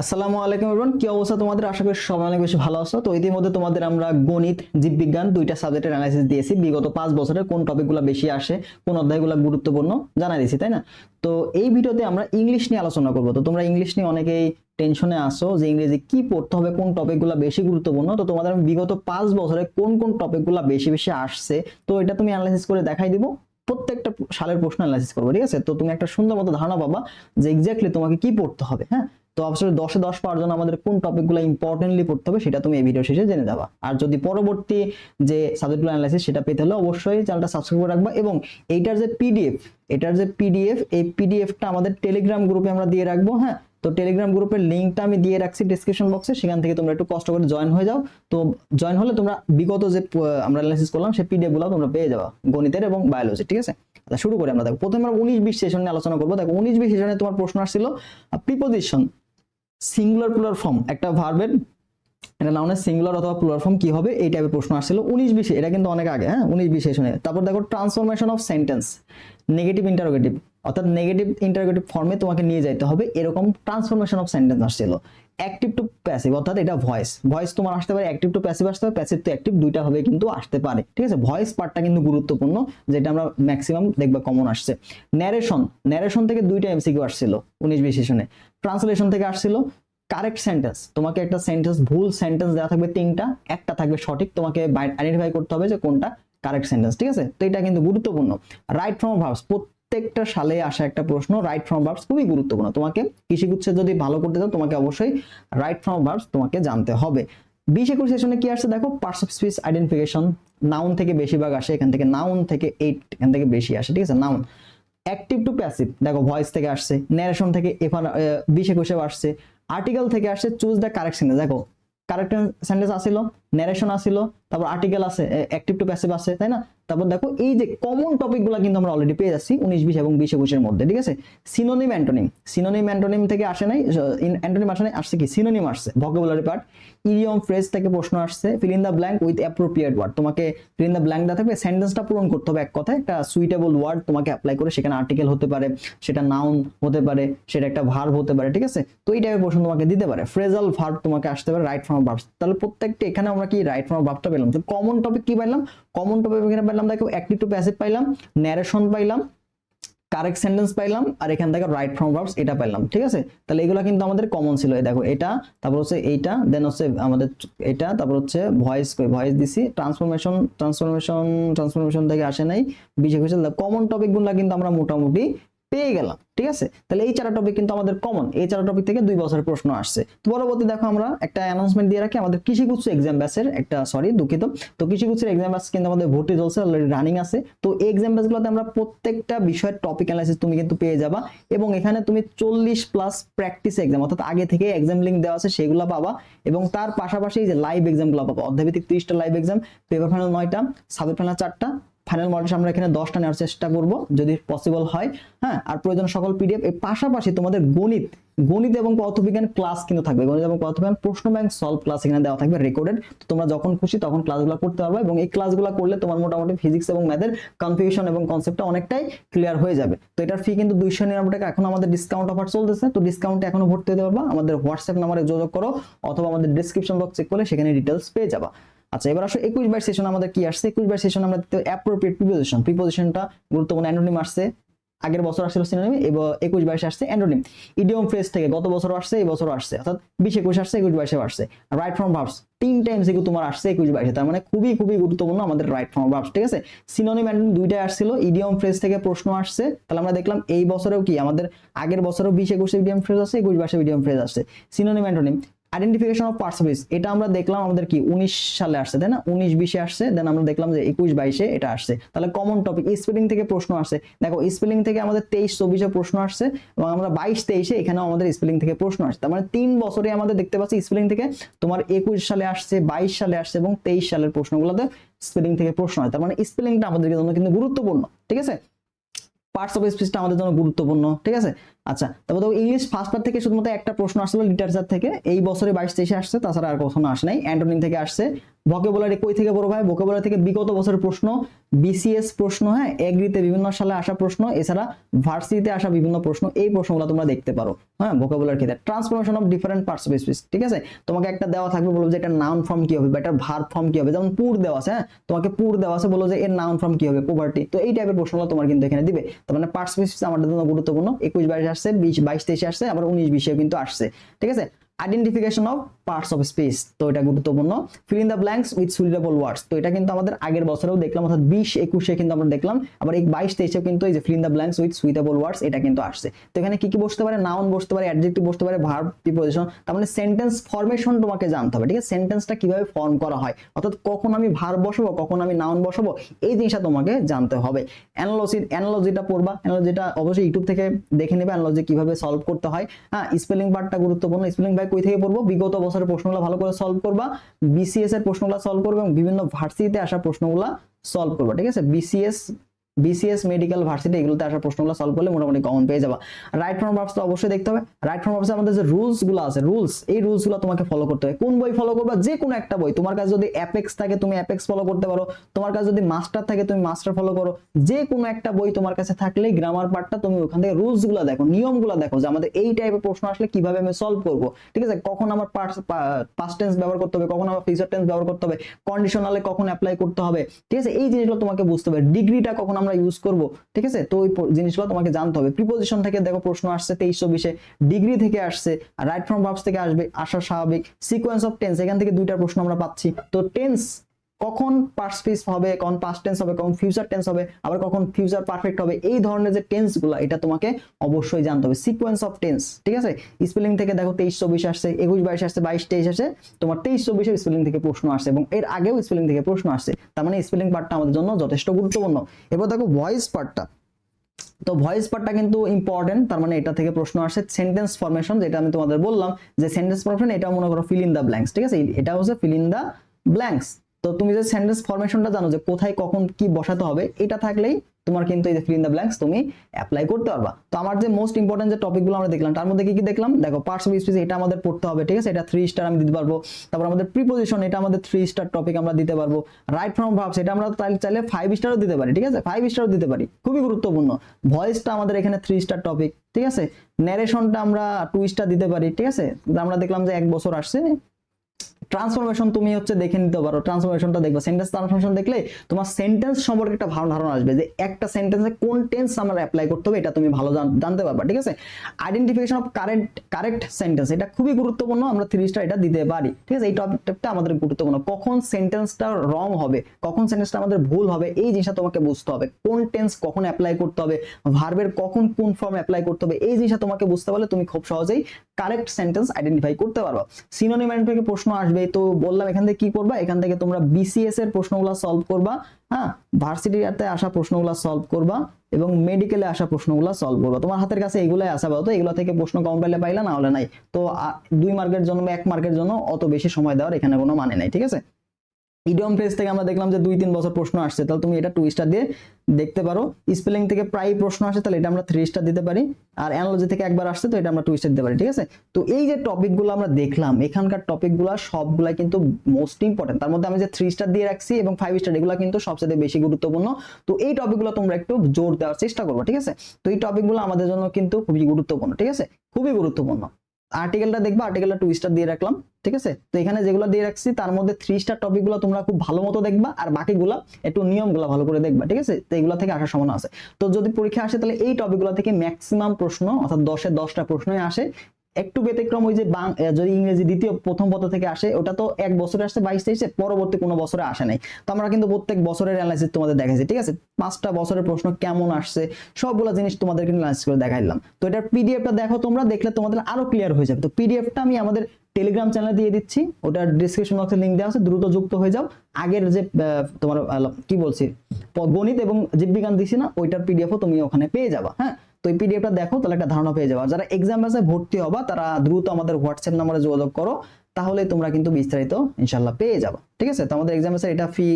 আসসালামু আলাইকুম এভরিওয়ান কি অবস্থা তোমাদের? আশা করি সবাই অনেক বেশি ভালো আছো। তো ইতিমধ্যে তোমাদের আমরা গণিত, জীববিজ্ঞান দুইটা সাবজেক্টের অ্যানালাইসিস দিয়েছি। বিগত পাঁচ বছরের কোন টপিকগুলো বেশি আসে, কোন অধ্যায়গুলো গুরুত্বপূর্ণ জানাই দিয়েছি, তাই না? তো এই ভিডিওতে আমরা ইংলিশ নিয়ে আলোচনা করব। তো তোমরা ইংলিশ নিয়ে অনেকেই টেনশনে আসো যে ইংরেজি কি পড়তে হবে, কোন টপিকগুলো বেশি গুরুত্বপূর্ণ। তো তোমাদের আমি বিগত পাঁচ বছরে কোন কোন টপিকগুলো বেশি বেশি আসছে, তো এটা তুমি অ্যানালাইসিস করে দেখাই দিব। প্রত্যেকটা সালের প্রশ্ন অ্যানালাইসিস করব, ঠিক আছে? তো তুমি একটা সুন্দর মতো ধারণা পাবা যে এক্স্যাক্টলি তোমাকে কি পড়তে হবে হ্যাঁ? তো অবশ্যই দশে দশ পাওয়ার জন্য আমাদের কোন টপিকগুলো ইম্পর্টেন্টলি পড়তে হবে সেটা তুমি এই ভিডিও শেষে জেনে যাবা। আর যদি পরবর্তী যে সাবজেক্টগুলো অ্যানালাইসিস সেটা পেতে হলে অবশ্যই চ্যানেলটা সাবস্ক্রাইব করে রাখবা এবং এইটার যে পিডিএফ এটার যে পিডিএফ এই পিডিএফটা আমাদের টেলিগ্রাম গ্রুপে আমরা দিয়ে রাখব হ্যাঁ? তো টেলিগ্রাম গ্রুপের লিঙ্কটা আমি দিয়ে রাখছি ডিসক্রিপশন বক্সে সেখান থেকে তোমরা একটু কষ্ট করে জয়েন হয়ে যাও। তো জয়েন হলে তোমরা বিগত যে আমরা অ্যানালাইসিস করলাম, সেই পিডিএফগুলো তোমরা পেয়ে যাবা, গণিতের এবং বায়োলজি ঠিক আছে? আচ্ছা শুরু করি আমরা। দেখো, প্রথমে আমরা উনিশ বিশ সেশন নিয়ে আলোচনা করব। দেখো, উনিশ বিশ সেশনে তোমার প্রশ্ন আসছিল প্রিপোজিশন সিঙ্গুলার প্লুরাল ফর্ম একটা ভার্বের এটা নাউনের সিঙ্গুলার অথবা প্লুরাল ফর্ম কি হবে? এই টাইপের প্রশ্ন আসছিল উনিশ বিশে, এটা কিন্তু অনেক আগে হ্যাঁ? উনিশ বিশে শুনে। তারপর দেখো transformation of sentence negative interrogative অর্থাৎ নেগেটিভ ইন্টারোগেটিভ ফর্মে তোমাকে নিয়ে যাইতে হবে। এরকম ট্রান্সফরমেশন অফ সেন্টেন্স আসছিল। অ্যাক্টিভ টু প্যাসিভ অর্থাৎ এটা ভয়েস ভয়েস তোমার আসতে পারে অ্যাক্টিভ টু প্যাসিভ আসতে পারে প্যাসিভ টু অ্যাক্টিভ দুইটা হবে কিন্তু আসতে পারে। ঠিক আছে? ভয়েস পার্টটা কিন্তু গুরুত্বপূর্ণ, যেটা আমরা ম্যাক্সিমাম দেখবা কমন আসছে। ন্যারেশন ন্যারেশন থেকে দুইটা এমসিকিউ আসছিল উনিশ বিশ সেশনে ট্রান্সলেশন থেকে আসছিল কারেক্ট সেন্টেন্স তোমাকে একটা সেন্টেন্স ভুল সেন্টেন্স দেওয়া থাকবে তিনটা, একটা থাকবে সঠিক, তোমাকে আইডেন্টিফাই করতে হবে যে কোনটা কারেক্ট সেন্টেন্স ঠিক আছে? তো এটা কিন্তু গুরুত্বপূর্ণ। রাইট ফ্রম ভার্বস প্রত্যেকটা সালে আসা একটা প্রশ্ন রাইট ফ্রম ভার্বস খুবই গুরুত্বপূর্ণ। তোমাকে কৃষিগুচ্ছে যদি ভালো করতে চাও, তোমাকে অবশ্যই রাইট ফ্রম ভার্বস তোমাকে জানতে হবে। বিশ একুশ সেশনে কি আসছে দেখো? Parts of speech identification noun থেকে বেশিরভাগ আসে, এখান থেকে নাউন থেকে এইট এখান থেকে বেশি আসে, ঠিক আছে? নাউন অ্যাক্টিভ টু প্যাসিভ দেখো ভয়েস থেকে আসছে ন্যারেশন থেকে এখানে বিশ একুশেও আসছে আর্টিকেল থেকে আসছে চুজ দ্য কারেক্ট সেন্টেন্স দেখো। কারেক্ট সেন্টেন্স আসিল ন্যারেশন আসিল, তারপর আর্টিকেল আছে অ্যাক্টিভ টু প্যাসিভ আছে তাই না? তারপর দেখো, এই যে কমন টপিকগুলো কিন্তু আমরা অলরেডি পেয়ে যাচ্ছি, উনিশ, বিশ এবং বিশ একুশের মধ্যে, ঠিক আছে? সিনোনিম অ্যান্টোনিম সিনোনিম অ্যান্টোনিম থেকে আসে নাই অ্যান্টোনিম আসে নাই, আসছে কি? সিনোনিম আসছে ভোকাবুলারি পার্ট ইডিয়ম ফ্রেজ থেকে প্রশ্ন আসছে fill in the blank with appropriate word তোমাকে ফিল ইন দ্য ব্ল্যাঙ্ক দেওয়া থাকবে সেন্টেন্সটা পূরণ করতে হবে এক কথায়, একটা সুইটেবল ওয়ার্ড তোমাকে অ্যাপ্লাই করে, সেখানে আর্টিকেল হতে পারে, সেটা নাউন হতে পারে, সেটা একটা ভার্ব হতে পারে, ঠিক আছে? তো এই টাইপের প্রশ্ন তোমাকে দিতে পারে। ফ্রেজাল ভার্ব তোমাকে আসতে পারে রাইট ফর্ম ভার্ব তাহলে প্রত্যেকটা, এখানে আমরা কি রাইট ফর্ম ভার্বটা পেলাম? তো কমন টপিক কি পেলাম কমন টপিক এখানে পাইলাম, দেখো অ্যাক্টিভ টু প্যাসিভ পাইলাম ন্যারেশন পাইলাম কারেক্ট সেন্টেন্স পাইলাম, আর এখান থেকে রাইট ফর্ম ভার্বস এটা পাইলাম, ঠিক আছে? তাহলে এগুলো কিন্তু আমাদের কমন ছিল দেখো, এটা, তারপর হচ্ছে এইটা দেন হচ্ছে আমাদের এটা, তারপর হচ্ছে ভয়েস ভয়েস দিছি ট্রান্সফরমেশন ট্রান্সফরমেশন ট্রান্সফরমেশন থেকে আসে নাই বিশেষ কমন টপিকগুলো কিন্তু আমরা মোটামুটি পেয়ে গেলাম, ঠিক আছে? তাহলে এই চারটা টপিক কিন্তু আমাদের কমন এই চারটা টপিক থেকে দুই বছরের প্রশ্ন আসছে। তো পরবর্তী দেখো আমরা একটা অ্যানাউন্সমেন্ট দিয়ে রাখি, আমাদের কৃষিগুচ্ছ এক্সাম ব্যাচের একটা সরি দুঃখিত। তো কৃষিগুচ্ছের এক্সাম ব্যাচ কিন্তু আমাদের ভর্তি চলছে অলরেডি রানিং আছে। তো এই এক্সাম ব্যাচগুলোতে আমরা প্রত্যেকটা বিষয়ের টপিক অ্যানালাইসিস তুমি কিন্তু পেয়ে যাবা এবং এখানে তুমি চল্লিশ প্লাস প্র্যাকটিস এক্সাম অর্থাৎ আগে থেকে এক্সাম লিঙ্ক দেওয়া আছে, সেগুলো পাবা এবং তার পাশাপাশি যে লাইভ এক্সামগুলো পাবা। অধ্যায়ভিত্তিক তিরিশটা লাইভ এক্সাম পেপার ফাইনাল নয়টা সাবের ফাইনাল চারটা ফাইনাল মডেল আমরা এখানে দশটা নেওয়ার চেষ্টা করব, যদি পসিবল হয়। হ্যাঁ আর প্রয়োজন সকল পিডিএফ এর পাশাপাশি তোমাদের গণিত গণিত এবং পদার্থবিজ্ঞান ক্লাস কিন্তু থাকবে। গণিত এবং পদার্থবিজ্ঞান প্রশ্ন ব্যাংক সলভ ক্লাস এখানে দেওয়া থাকবে রেকর্ডেড তো তোমরা যখন খুশি তখন ক্লাসগুলো করতে পারবে এবং এই ক্লাসগুলো করলে তোমার মোটামুটি ফিজিক্স এবং ম্যাথের কনফিউশন এবং কনসেপ্টটা অনেকটাই ক্লিয়ার হয়ে যাবে। তো এটার ফি কিন্তু দুইশো নিরানব্বই টাকা। এখন আমাদের ডিসকাউন্ট অফার চলতেছে। তো ডিসকাউন্টে এখনও ভর্তি হতে পারবা। আমাদের হোয়াটসঅ্যাপ নাম্বারে যোগাযোগ করো অথবা আমাদের ডিসক্রিপশন বক্স চেক করলে সেখানে ডিটেলস পেয়ে যাবা। আচ্ছা এবার আসো একুশ বার সেশন আমাদের কি আসছে? একুশ বার সেশন আমরা অ্যাপ্রোপ্রিয়েট প্রিপোজিশন প্রিপোজিশনটা গুরুত্বপূর্ণ অ্যান্টোনিম আসছে। আগের বছর আসছিল সিনোনিম এবার একুশ বাইশে আসছে অ্যান্টোনিম ইডিয়ম ফ্রেজ থেকে গত বছর আসছে, এই বছর আসছে। অর্থাৎ বিশ একুশ আসছে, একুশ বাইশে আসছে। রাইট ফ্রম ভার্বস তিন টাইমস এগুলো তোমার আসছে একুশ বাইশে। তার মানে খুবই খুবই গুরুত্বপূর্ণ আমাদের রাইট ফ্রম ভার্বস ঠিক আছে? সিনোনিম অ্যান্টোনিম দুইটাই আসছিল ইডিয়ম ফ্রেজ থেকে প্রশ্ন আসছে। তাহলে আমরা দেখলাম এই বছরেও কি? আমাদের আগের বছরেও বিশ একুশে ইডিয়ম ফ্রেজ আসছে, একুশ বাইশে ইডিয়ম ফ্রেজ আসছে। Synonym antonym identification of parts of এটা আমরা দেখলাম আমাদের কি, উনিশ সালে আসছে, তাই না? উনিশ, বিশে আসছে দেন আমরা দেখলাম যে একুশ, বাইশে এটা আসছে। তাহলে কমন টপিক স্পেলিং থেকে প্রশ্ন আসছে। দেখো স্পেলিং থেকে আমাদের তেইশ, চব্বিশে প্রশ্ন আসছে, এবং আমরা বাইশ, তেইশে এখানেও আমাদের স্পেলিং থেকে প্রশ্ন আসছে। তার মানে তিন বছরে আমাদের দেখতে পাচ্ছি স্পেলিং থেকে তোমার একুশ সালে আসছে, বাইশ সালে আসছে, এবং তেইশ সালের প্রশ্নগুলোতে স্পেলিং থেকে প্রশ্ন হয়। তার মানে স্পেলিংটা আমাদের জন্য কিন্তু গুরুত্বপূর্ণ, ঠিক আছে? পার্টস অফ স্পিচটা আমাদের জন্য গুরুত্বপূর্ণ, ঠিক আছে? আচ্ছা তারপর দেখো ইংলিশ ফার্স্ট পার্ট থেকে শুধুমাত্র একটা প্রশ্ন আসছিল লিটারেচার থেকে, এই বছরে বাইশ তেইশে আসছে, তাছাড়া আর কখনো আসে নাই। অ্যান্টোনিম থেকে আসছে ভোকেবুলারি কই থেকে বড় ভাই? ভোকেবুলারি থেকে বিগত বছরের প্রশ্ন বিসিএস প্রশ্ন হ্যাঁ? এগ্রিতে বিভিন্ন সালে আসা প্রশ্ন, এছাড়া ভার্সিটিতে আসা বিভিন্ন প্রশ্ন, এই প্রশ্নগুলো তোমরা দেখতে পারো হ্যাঁ? ভোকেবুলার ক্ষেত্রে। Transformation of different parts of speech ঠিক আছে? তোমাকে একটা দেওয়া থাকবে বলব যে এটা নাউন ফর্ম কি হবে, বা এটা ভার্ব ফর্ম কি হবে, যেমন পুর দেওয়া আছে হ্যাঁ? তোমাকে পুর দেওয়া আছে, বলো যে এর নাউন ফর্ম কি হবে পোভার্টি তো এই টাইপের প্রশ্নগুলো তোমার কিন্তু এখানে দিবে। তার মানে পার্টস অফ স্পিচ আমাদের জন্য গুরুত্বপূর্ণ। একুশ বাইশ আসছে, বিশ, বাইশ, তেইশে আসছে, আবার উনিশ, বিশেও কিন্তু আসছে, ঠিক আছে? Identification of parts of speech তো এটা গুরুত্বপূর্ণ। Fill in the blanks with suitable words তো এটা কিন্তু আমাদের আগের বছরেও দেখলাম, অর্থাৎ বিশ একুশে কিন্তু আমরা দেখলাম, আবার এই বাইশ তেইশেও কিন্তু এই যে fill in the blanks with suitable words এটা কিন্তু আসছে। তো এখানে কি কি বসতে পারে? নাউন বসতে পারে অ্যাডজেক্টিভ বসতে পারে ভার্ব প্রিপোজিশন তার মানে সেন্টেন্স ফরমেশন তোমাকে জানতে হবে, ঠিক আছে? সেন্টেন্সটা কীভাবে ফর্ম করা হয়? অর্থাৎ কখন আমি ভার্ব বসাবো, কখন আমি নাউন বসাবো, এই জিনিসটা তোমাকে জানতে হবে। অ্যানালজি অ্যানালজিটা পড়বা অ্যানালজিটা অবশ্যই ইউটিউব থেকে দেখে নেবে অ্যানালজি কীভাবে সলভ করতে হয়। হ্যাঁ স্পেলিং পার্টটা গুরুত্বপূর্ণ স্পেলিং ভাই কই থেকে পড়ব? বিগত বছরের প্রশ্নগুলো ভালো করে সলভ করবা বিসিএস এর প্রশ্নগুলো সলভ করবে এবং বিভিন্ন ভার্সিটিতে আসা প্রশ্নগুলো সলভ করবা, ঠিক আছে? বিসিএস বিসিএস মেডিকেল ভার্সিটি এগুলোতে আসা প্রশ্নগুলো সলভ করলে মোটামুটি কমন পেয়ে যাবা। রাইট ফর্ম ভার্বস তো অবশ্যই দেখতে হবে। রাইট ফর্ম ভার্বস আমাদের যে রুলসগুলো আছে রুলস এই রুলসগুলো তোমাকে ফলো করতে হবে। কোন বই ফলো করবা? যে কোনো একটা বই। তোমার কাছে যদি অ্যাপেক্স থাকে, তুমি অ্যাপেক্স ফলো করতে পারো। তোমার কাছে যদি মাস্টার থাকে, তুমি মাস্টার ফলো করো। যে কোনো একটা বই তোমার কাছে থাকলে গ্রামার পার্টটা তুমি ওখান থেকে রুলসগুলো দেখো, নিয়মগুলো দেখো যে আমাদের এই টাইপের প্রশ্ন আসলে কীভাবে আমি সলভ করব। ঠিক আছে? কখন আমার পাস্ট টেন্স ব্যবহার করতে হবে, কখন আমার ফিউচার টেন্স ব্যবহার করতে হবে কন্ডিশনালে কখন অ্যাপ্লাই করতে হবে। ঠিক আছে? এই জিনিসগুলো তোমাকে বুঝতে হবে। ডিগ্রিটা কখন আমরা ইউজ করব, ঠিক আছে? তো ওই জিনিসগুলো তোমাকে জানতে হবে। প্রিপোজিশন থেকে দেখো প্রশ্ন আসছে তেইশ চব্বিশে ডিগ্রি থেকে আসছে রাইট ফ্রম ভার্বস থেকে আসবে, আসা স্বাভাবিক। সিকোয়েন্স অফ টেন্স এখান থেকে দুইটা প্রশ্ন আমরা পাচ্ছি। তো টেন্স কখন পাস্ট স্পিচ হবে, কখন পাস্ট টেন্স হবে, কখন ফিউচার টেন্স হবে, আবার কখন ফিউচার পারফেক্ট হবে, এই ধরনের যে টেন্সগুলো, এটা তোমাকে অবশ্যই জানতে হবে। সিকোয়েন্স অফ টেন্স ঠিক আছে? স্পেলিং থেকে দেখো তেইশ চব্বিশ আসছে, একুশ বাইশ আসছে, বাইশ তেইশ আসছে, তোমার তেইশ চব্বিশে স্পেলিং থেকে প্রশ্ন আসছে এবং এর আগেও স্পেলিং থেকে প্রশ্ন আসছে। তার মানে স্পেলিং পার্টটা আমাদের জন্য যথেষ্ট গুরুত্বপূর্ণ। এবার দেখো ভয়েস পার্টটা তো ভয়েস পার্টটা কিন্তু ইম্পর্টেন্ট তার মানে এটা থেকে প্রশ্ন আসে সেন্টেন্স ফরমেশন যেটা আমি তোমাদের বললাম, যে সেন্টেন্স ফরমেশন এটা মনে করো ফিল ইন দা ব্ল্যাঙ্কস ঠিক আছে? এটা হচ্ছে ফিল ইন দা ব্ল্যাঙ্কস তো তুমি যে সেন্টেন্স ফরমেশনটা জানো যে কোথায় কখন কি বসাতে হবে, এটা থাকলেই তোমার কিন্তু এই যে ফিল ইন দা ব্ল্যাঙ্কস তুমি অ্যাপ্লাই করতে পারবা। তো আমার যে মোস্ট ইম্পর্টেন্ট যে টপিকগুলো আমরা দেখলাম, তার মধ্যে কি কি দেখলাম? দেখো পার্টস অফ স্পিচ এটা আমাদের পড়তে হবে, ঠিক আছে? এটা থ্রি স্টার আমি দিতে পারব। তারপর আমাদের প্রিপোজিশন এটা আমাদের থ্রি স্টার টপিক আমরা দিতে পারব। রাইট ফ্রম ভার্বস এটা আমরা চাইলে চাইলে ফাইভ স্টারও দিতে পারি, ঠিক আছে? ফাইভ স্টারও দিতে পারি, খুবই গুরুত্বপূর্ণ। ভয়েসটা আমাদের এখানে থ্রি স্টার টপিক ঠিক আছে? ন্যারেশনটা আমরা টু স্টার দিতে পারি, ঠিক আছে? আমরা দেখলাম যে এক বছর আসছে ট্রান্সফরমেশন তুমি হচ্ছে দেখে নিতে পারো ট্রান্সফরমেশনটা দেখবে। সেন্টেন্স ট্রান্সফরমেশন দেখলে তোমার সেন্টেন্স সম্পর্কে একটা ভালো ধারণা আসবে যে একটা সেন্টেন্সে কোন টেন্স আমরা অ্যাপ্লাই করতে হবে, এটা তুমি ভালো জানতে পারবা, ঠিক আছে? Identification of current correct sentence এটা খুবই গুরুত্বপূর্ণ, আমরা থ্রি স্টার এটা দিতে পারি, ঠিক আছে? এই টপিকটা আমাদের গুরুত্বপূর্ণ। কখন সেন্টেন্সটা রং হবে, কখন সেন্টেন্সটা আমাদের ভুল হবে, এই জিনিসটা তোমাকে বুঝতে হবে। কোন টেন্স কখন অ্যাপ্লাই করতে হবে ভার্বের কখন কোন ফর্ম অ্যাপ্লাই করতে হবে, এই জিনিসটা তোমাকে বুঝতে পারলে তুমি খুব সহজেই কারেক্ট সেন্টেন্স আইডেন্টিফাই করতে পারবা। সিনোনিম থেকে প্রশ্ন আসবে তো বললাম, এখান থেকে কি করবা? এখান থেকে তোমরা বিসিএস এর প্রশ্নগুলো সলভ করবা হ্যাঁ? ভার্সিটিতে আসা প্রশ্নগুলো সলভ করবা এবং মেডিকেলে আসা প্রশ্নগুলো সলভ করবা। তোমার হাতের কাছে এগুলাই আসা তো এগুলো থেকে প্রশ্ন কম পাইলে পাইলা, না হলে নাই। তো দুই মার্কের জন্য এক মার্কের জন্য অত বেশি সময় দেওয়ার এখানে কোনো মানে নাই, ঠিক আছে? ইডিয়ম ফ্রেজ থেকে আমরা দেখলাম যে দুই, তিন বছর প্রশ্ন আসছে। তাহলে তুমি এটা টু স্টার দিয়ে দেখতে পারো। স্পেলিং থেকে প্রায় প্রশ্ন আসে, তাহলে এটা আমরা থ্রি স্টার দিতে পারি। আর অ্যানালজি থেকে একবার আসছে, তো এটা আমরা টু স্টার দিতে পারি, ঠিক আছে? তো এই যে টপিকগুলো আমরা দেখলাম, এখানকার টপিকগুলো সবগুলাই কিন্তু মোস্ট ইম্পর্টেন্ট তার মধ্যে আমি যে থ্রি স্টার দিয়ে রাখছি এবং ফাইভ স্টার এগুলো কিন্তু সবচেয়ে বেশি গুরুত্বপূর্ণ। তো এই টপিকগুলো তোমরা একটু জোর দেওয়ার চেষ্টা করব, ঠিক আছে? তো এই টপিকগুলো আমাদের জন্য কিন্তু খুবই গুরুত্বপূর্ণ, ঠিক আছে? খুবই গুরুত্বপূর্ণ। আর্টিকেলটা দেখবা আর্টিকেলটা টু স্টার দিয়ে রাখলাম, ঠিক আছে? তো এখানে যেগুলো দিয়ে রাখছি, তার মধ্যে থ্রি স্টার টপিকগুলো তোমরা খুব ভালো মতো দেখবা, আর বাকিগুলো একটু নিয়মগুলো ভালো করে দেখবা, ঠিক আছে? তো এগুলো থেকে আসার সম্ভাবনা আছে। তো যদি পরীক্ষা আসে, তাহলে এই টপিকগুলো থেকে ম্যাক্সিমাম প্রশ্ন, অর্থাৎ দশে দশটা প্রশ্নই আসে একটু ব্যতিক্রম ওই যে যদি ইংরেজি দ্বিতীয়, প্রথম পত্র থেকে আসে, ওটা তো এক বছরে আসছে, বাইশ তেইশে, পরবর্তী কোনো বছরে আসে নাই। তো আমরা কিন্তু প্রত্যেক বছরের অ্যানালাইসিস তোমাদের দেখাইছি, ঠিক আছে? পাঁচটা বছরের প্রশ্ন কেমন আসছে, সবগুলো জিনিস তোমাদের কিন্তু অ্যানালাইসিস করে দেখাইলাম। তো এটার পিডিএফটা দেখো তোমরা, দেখলে তোমাদের আরও ক্লিয়ার হয়ে যাবে। তো পিডিএফটা আমি আমাদের টেলিগ্রাম চ্যানেলে দিয়ে দিচ্ছি, ওটার ডিসক্রিপশন বক্সে লিংক দেওয়া আছে, দ্রুত যুক্ত হয়ে যাও। আগের যে তোমার কি বলছি গণিত এবং জীববিজ্ঞান দিছি না, ওইটার পিডিএফও তুমি ওখানে পেয়ে যাবা হ্যাঁ? তো এই পিডিএফটা দেখো, তাহলে একটা ধারণা পেয়ে যাবা। যারা এক্সাম ব্যাচে ভর্তি হবা, তারা দ্রুত আমাদের হোয়াটসঅ্যাপ নম্বরে যোগাযোগ করো, তাহলে তোমরা কিন্তু বিস্তারিত ইনশাল্লাহ পেয়ে যাবা। ঠিক আছে? তো আমাদের এক্সাম ব্যাচে এটা ফি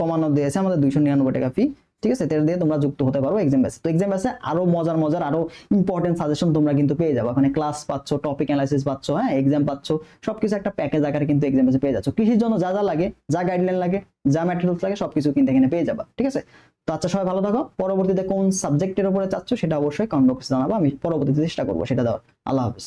কমানো দিয়েছে, আমাদের দুইশো নিরানব্বই টাকা ফি ঠিক আছে? এটা দিয়ে তোমরা যুক্ত হতে পারো এক্সাম বেসে তো এক্সাম বেসে আরও মজার মজার, আরও ইম্পর্টেন্ট সাজেশন তোমরা কিন্তু পেয়ে যাবে। ওখানে ক্লাস পাচ্ছ টপিক অ্যানালাইসিস পাচ্ছ হ্যাঁ? এক্সাম পাচ্ছ, সবকিছু একটা প্যাকেজ আকারে কিন্তু এক্সাম বেসে পেয়ে যাচ্ছ। কৃষির জন্য যা যা লাগে, যা গাইডলাইন লাগে, যা ম্যাটেরিয়ালস লাগে, সবকিছু কিন্তু এখানে পেয়ে যাবা। ঠিক আছে? তো আচ্ছা সবাই ভালো থাকো। পরবর্তীতে কোন সাবজেক্টের উপরে চাচ্ছ, সেটা অবশ্যই কমেন্ট বক্সে জানাব। আমি পরবর্তীতে চেষ্টা করব সেটা দেওয়ার। আল্লাহ হাফিজ।